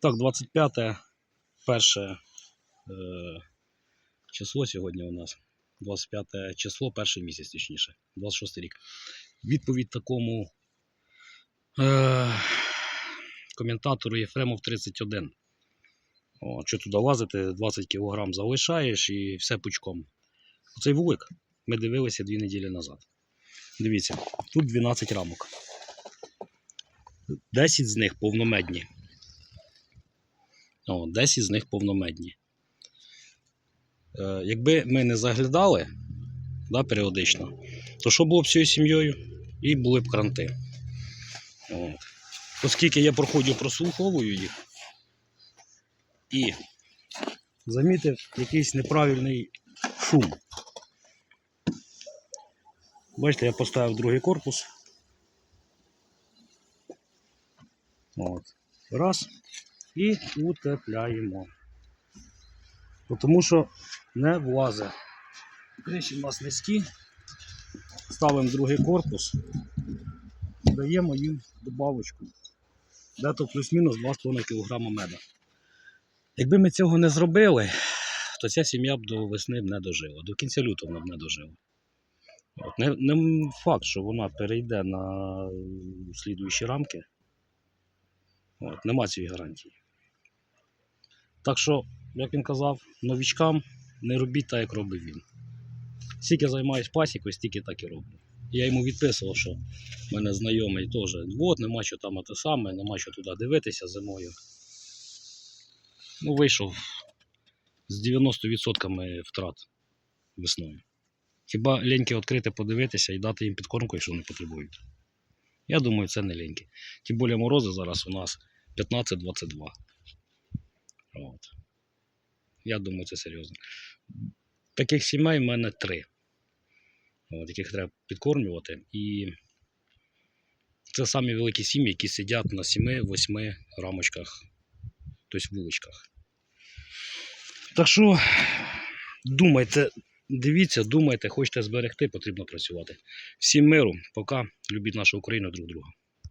Так, 25 перше е, число сьогодні у нас. 25 число, перший місяць, точніше, 26 рік. Відповідь такому е, коментатору Єфремов 31. О, що туди лазити, 20 кг залишаєш і все пучком. Оцей вулик ми дивилися дві неділі назад. Дивіться, тут 12 рамок. 10 з них повномедні. О, 10 з них повномедні. Е, якби ми не заглядали да, періодично, то що було б цією сім'єю? І були б кранти. От. Оскільки я проходжу, прослуховую їх і замітив якийсь неправильний шум. Бачите, я поставив другий корпус. От. Раз. І утепляємо. Тому що не влазить. Криші у нас низькі. Ставимо другий корпус. Даємо їм добавочку. Дето плюс-мінус 2,5 кг меда. Якби ми цього не зробили, то ця сім'я б до весни б не дожила. До кінця лютого вона б не дожила. От, не, не факт, що вона перейде на слідуючі рамки. От, нема цієї гарантії. Так що, як він казав, новічкам не робіть так, як робив він. Скільки займаюсь пасікою, стільки так і роблю. Я йому відписував, що в мене знайомий теж, от, нема що там те саме, нема що туди дивитися зимою. Ну, вийшов з 90% втрат весною. Хіба ліньки відкрити, подивитися і дати їм підкормку, якщо вони потребують. Я думаю, це не ліньки. Тим більше морози зараз у нас 15-22. От. Я думаю, це серйозно. Таких сімей в мене три, от, яких треба підкормлювати. І це самі великі сім'ї, які сидять на 7-8 рамочках, тобто вуличках. Так що думайте, дивіться, думайте, хочете зберегти, потрібно працювати. Всім миру, пока. Любіть нашу Україну друг друга.